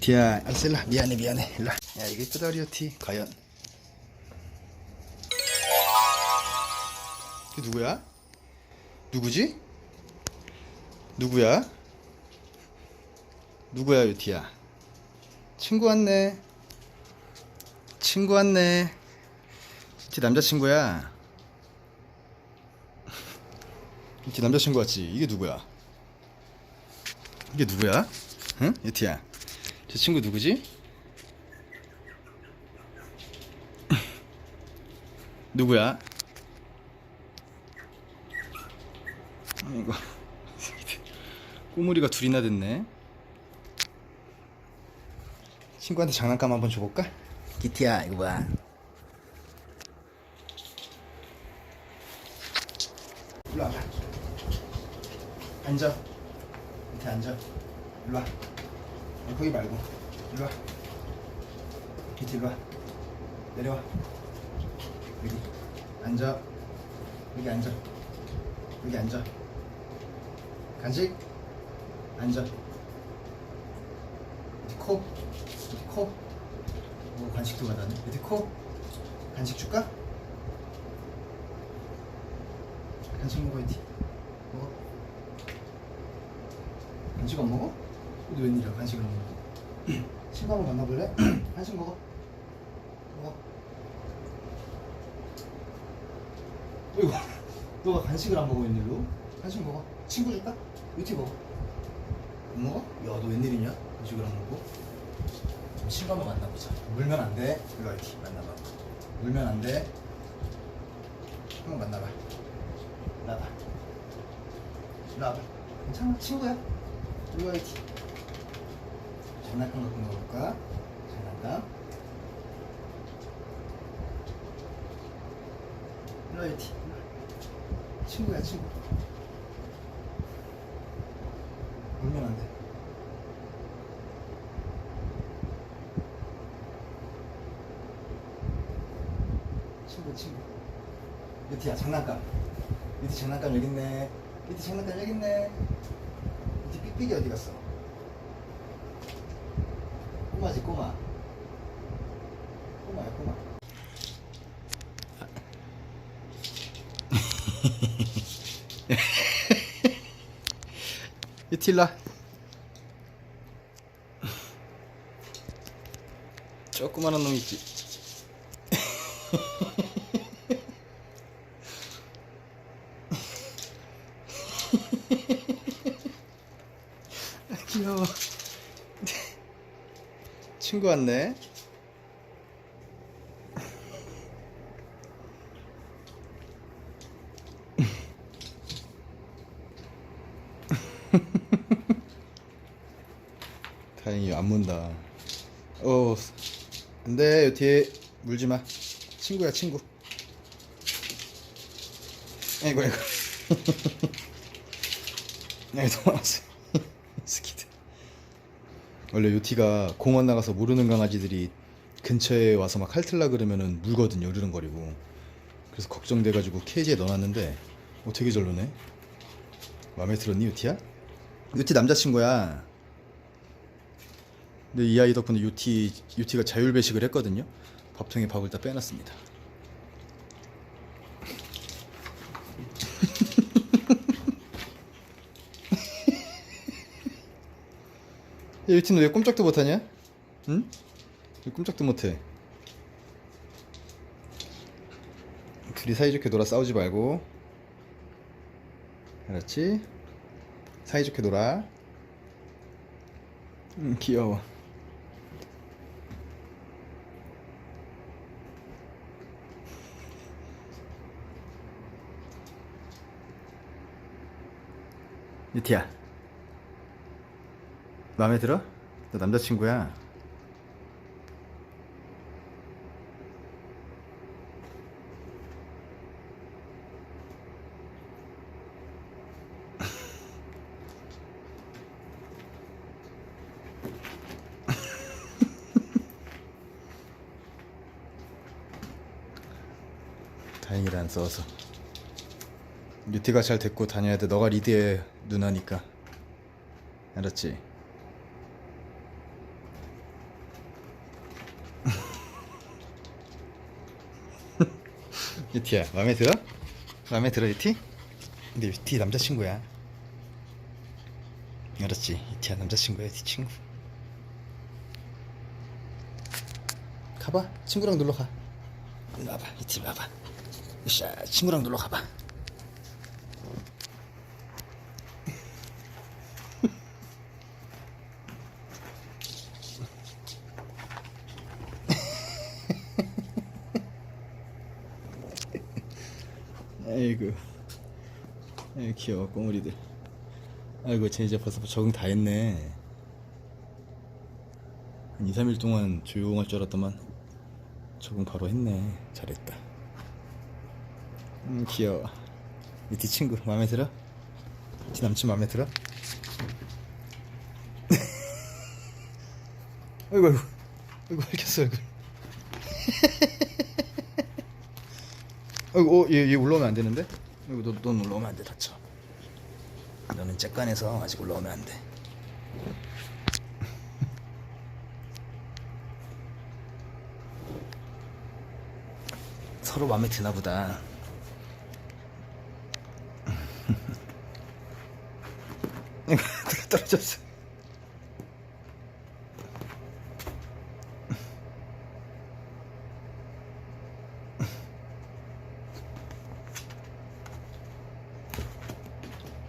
티야 알셀라 미안해 미안해 일로 와. 야 이게 끄다리어 티 과연 이게 누구야? 누구지? 누구야? 누구야 유티야 친구 왔네 친구 왔네 유티 남자친구야 유티 남자친구 왔지 이게 누구야 이게 누구야? 응? 유티야 저 친구 누구지? 누구야? 아이고 꼬물이가 둘이나 됐네 친구한테 장난감 한번 줘볼까? 기티야 이거 봐 일로 와봐 앉아. 밑에 앉아. 일로 와. 어, 거기 말고. 일로 와. 밑에 일로 와. 내려와. 여기. 앉아. 여기 앉아. 여기 앉아. 간식? 앉아. 밑에 코? 밑에 코? 오, 간식도 받았네. 밑에 코? 간식 줄까? 간식 먹어야지 먹어 간식 안 먹어? 근데 웬일이야 간식을 안 먹어? 친구 한번 만나볼래? 간식 먹어. 먹어. 어이구 너가 간식을 안 먹어 웬일로? 간식 먹어. 친구 줄까? 유티 먹어. 안 먹어? 야너 웬일이냐? 간식을 안 먹고? 그럼 친구 한번 만나보자. 물면 안돼. 일로 와 유티 만나봐. 물면 안돼. 한번 만나봐. 나봐 와봐. 괜찮아? 친구야 유티 장난감 갖고 놀아볼까? 장난감 일로 와 유티 일로 와. 친구야 친구. 울면 안 돼 친구 친구. 유티야 장난감. 유티 장난감 여기 있네. 유티 장난감 여기 있네 삑삑이 어디 갔어? 꼬마지 꼬마. 꼬마야 꼬마. 와 조그만한 놈 있지 귀여워. 친구 왔네. 다행히 안 문다. 어 안돼 여티 물지 마. 친구야 친구. 아이고 아이고. 아이 도망갔어 스키드. 원래 요티가 공원 나가서 모르는 강아지들이 근처에 와서 막 핥으려 그러면은 물거든요 으르렁거리고. 그래서 걱정돼가지고 케이지에 넣어놨는데 어 되게 절로네. 마음에 들었니 요티야? 요티 남자친구야. 근데 이 아이 덕분에 요티 요티가 자율배식을 했거든요. 밥통에 밥을 다 빼놨습니다 야, 유티는 왜 꼼짝도 못하냐? 응? 왜 꼼짝도 못해? 둘이 사이좋게 놀아 싸우지 말고 알았지? 사이좋게 놀아 응 귀여워 유티야 마음에 들어? 너 남자친구야. 다행이다 안 써서. 유티가 잘 데리고 다녀야 돼. 너가 리드해 누나니까. 알았지? 유티야 마음에 들어? 마음에 들어 유티? 근데 유티 남자친구야. 알았지? 유티야 남자친구야 유티 친구. 가봐 친구랑 놀러 가. 와봐 유티 와봐. 으쌰 친구랑 놀러 가봐. 아이고 아이 귀여워 꼬물이들. 아이고 쟤 이제 벌써 적응 다 했네. 한 2, 3일 동안 조용할 줄 알았더만 적응 바로 했네. 잘했다. 음 귀여워. 이뒤 친구 마음에 들어? 지 남친 마음에 들어? 아이고 아이고. 아이고 핥혔어 얼굴 아이고 어, 얘, 얘 올라오면 안 되는데? 아이고 너, 넌 올라오면 안 돼 다쳐 너는 쬐깐해서 아직 올라오면 안 돼. 서로 마음에 드나 보다. 떨어졌어.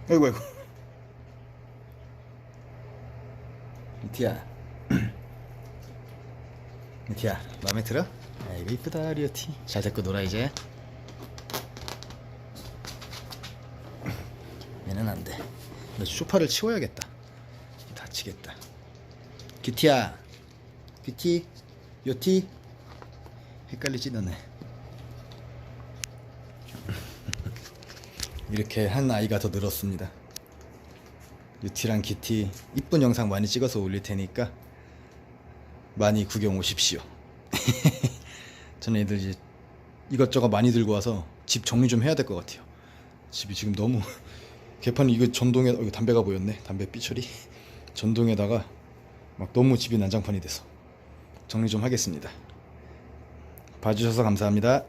아이고 아이고. 미티야. 미티야, 마음에 들어? 아이고 이쁘다 리오티. 잘 데리고 놀아 이제. 얘는 안 돼. 너 쇼파를 치워야겠다. 다치겠다. 귀티야. 귀티. 요티. 헷갈리지 너네. 이렇게 한 아이가 더 늘었습니다. 유티랑 기티 이쁜 영상 많이 찍어서 올릴 테니까 많이 구경 오십시오. 저는 애들 이제 이것저것 많이 들고 와서 집 정리 좀 해야 될 것 같아요. 집이 지금 너무 개판 이거 전동에 어, 이거 담배가 보였네. 담배 삐처리 전동에다가 막 너무 집이 난장판이 돼서 정리 좀 하겠습니다. 봐주셔서 감사합니다.